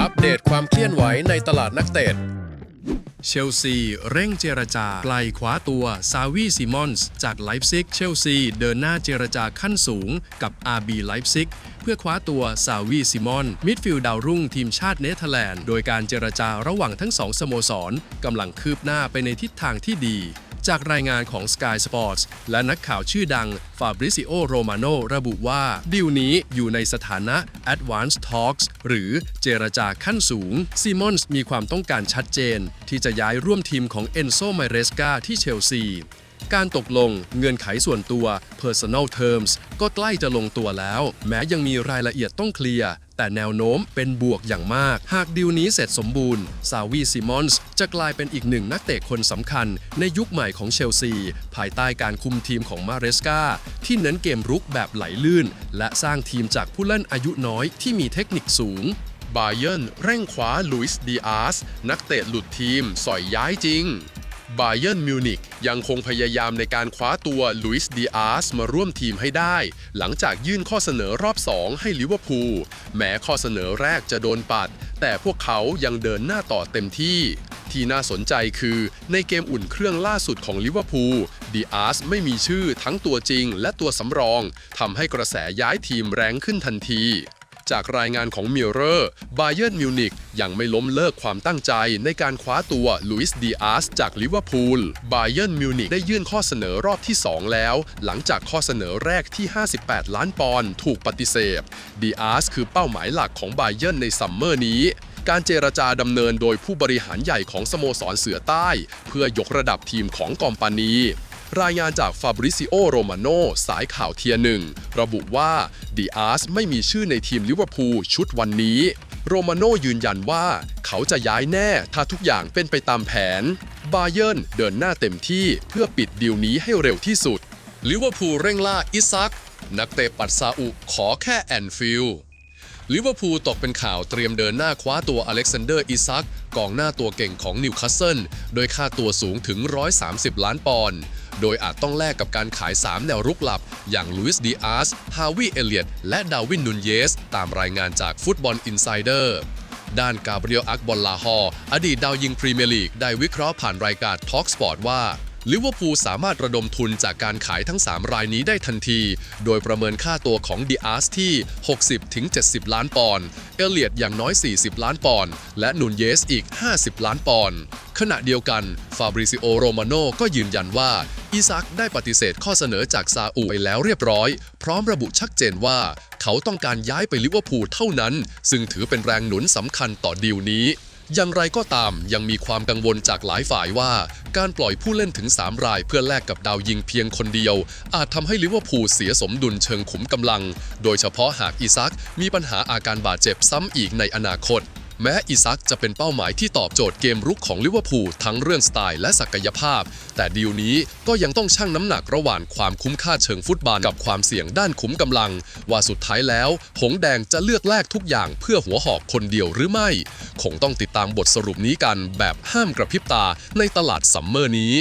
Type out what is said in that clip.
อัปเดตความเคลื่อนไหวในตลาดนักเตะเชลซี เร่งเจรจาไกลคว้าตัว ซาวีซิมอนส์ จากไลฟ์ซิก เชลซี เดินหน้าเจรจาขั้นสูงกับ RB ไลฟ์ซิกเพื่อคว้าตัว ซาวีซิมอน มิดฟิลด์ดาวรุ่งทีมชาติเนเธอร์แลนด์ โดยการเจรจาระหว่างทั้งสองสโมสรกำลังคืบหน้าไปในทิศทางที่ดี จากรายงานของ Sky Sports และนักข่าวชื่อดังฟาบริซิโอโรมาโนระบุว่า ดีลนี้อยู่ในสถานะ Advanced Talks หรือเจรจาขั้นสูงซีมอนส์มีความต้องการชัดเจน ที่จะย้ายร่วมทีมของเอนโซไมเรสกาที่เชลซี การตกลงเงื่อนไขส่วนตัว personal terms ก็ใกล้จะลงตัวแล้ว แม้ยังมีรายละเอียดต้องเคลียร์ แต่แนวโน้มเป็นบวกอย่างมาก หากดีลนี้เสร็จสมบูรณ์ ซาวีซิมอนส์จะกลายเป็นอีกหนึ่งนักเตะคนสำคัญในยุคใหม่ของเชลซี ภายใต้การคุมทีมของมาเรสกาที่เน้นเกมรุกแบบไหลลื่น และสร้างทีมจากผู้เล่นอายุน้อยที่มีเทคนิคสูงบาเยิร์นเร่งคว้าลุยส์ดีอาร์สนักเตะหลุดทีม สอยย้ายจริง บาเยิร์นมิวนิกยังคงพยายามในการคว้าตัวลุยส์ดีอาร์สมาร่วมทีมให้ได้ หลังจากยื่นข้อเสนอรอบ 2 ให้ลิเวอร์พูลแม้ข้อเสนอแรกจะโดนปัด แต่พวกเขายังเดินหน้าต่อเต็มที่ ที่น่าสนใจคือในเกมอุ่นเครื่องล่าสุดของลิเวอร์พูลดีอาร์สไม่มีชื่อทั้งตัวจริงและตัวสำรองทำให้กระแสย้ายทีมแรงขึ้นทันที จากรายงานของมิลเลอร์บาเยิร์นมิวนิกยังไม่ล้มเลิกความตั้งใจในการคว้าตัวลุยส์ดีอาร์สจากลิเวอร์พูลบาเยิร์นมิวนิกได้ยื่นข้อเสนอรอบที่ 2 แล้ว หลังจากข้อเสนอแรกที่ 58 ล้านปอนด์ถูกปฏิเสธดีอาร์สคือเป้าหมายหลักของบาเยิร์นในซัมเมอร์นี้การเจรจาดำเนินโดยผู้บริหารใหญ่ของสโมสรเสือใต้ เพื่อยกระดับทีมของกอมปานี รายงานจากฟาบริซิโอโรมาโนสายข่าวเทียหนึ่งระบุว่าดีอาร์สไม่มีชื่อในทีมลิเวอร์พูลชุดวันนี้ โรมาโนยืนยันว่าเขาจะย้ายแน่ถ้าทุกอย่างเป็นไปตามแผน บาเยิร์นเดินหน้าเต็มที่เพื่อปิดดีลนี้ให้เร็วที่สุดลิเวอร์พูลเร่งล่าอิซัก นักเตะปัดซาอุขอแค่แอนฟิลด์ลิเวอร์พูลตกเป็นข่าวเตรียมเดินหน้าคว้าตัวอเล็กซานเดอร์อิซักกองหน้าตัวเก่งของนิวคาสเซิลโดยค่าตัวสูงถึง 130 ล้านปอนด์ โดยอาจต้องแลกกับการขาย 3 แนวรุกหลับ อย่างลุยส์ดีอาร์สฮาวิเอเลียตและดาวินนุนเยส ตามรายงานจากฟุตบอลอินไซเดอร์ด้านกาเบรียลอักบอลลาฮอร์อดีตดาวยิงพรีเมียร์ลีก ได้วิเคราะห์ผ่านรายการ Talk Sport ว่า ลิเวอร์พูลสามารถระดมทุนจากการขายทั้ง 3 รายนี้ได้ทันที โดยประเมินค่าตัวของดีอาร์สที่ 60-70 ล้านปอนด์ เอเลียตอย่างน้อย 40 ล้านปอนด์ และนุนเยสอีก 50 ล้านปอนด์ ขณะเดียวกัน ฟาบริซิโอ โรมาโนก็ยืนยันว่าอิซักได้ปฏิเสธข้อเสนอจากซาอุไปแล้วเรียบร้อย พร้อมระบุชัดเจนว่า เขาต้องการย้ายไปลิเวอร์พูลเท่านั้น ซึ่งถือเป็นแรงหนุนสำคัญต่อดีลนี้ อย่างไรก็ตามยังมีความกังวลจากหลายฝ่ายว่า การปล่อยผู้เล่นถึง 3 รายเพื่อแลกกับดาวยิงเพียงคนเดียว อาจทำให้ลิเวอร์พูลเสียสมดุลเชิงขุมกำลัง โดยเฉพาะหากอีซักมีปัญหาอาการบาดเจ็บซ้ำอีกในอนาคต แม้อิซักจะเป็นเป้าหมายที่ตอบโจทย์เกมรุกของลิเวอร์พูลทั้งเรื่องสไตล์และศักยภาพ แต่ดีลนี้ก็ยังต้องชั่งน้ำหนักระหว่างความคุ้มค่าเชิงฟุตบอลกับความเสี่ยงด้านขุมกำลัง ว่าสุดท้ายแล้ว หงแดงจะเลือกแลกทุกอย่างเพื่อหัวหอกคนเดียวหรือไม่ คงต้องติดตามบทสรุปนี้กันแบบห้ามกระพริบตาในตลาดซัมเมอร์นี้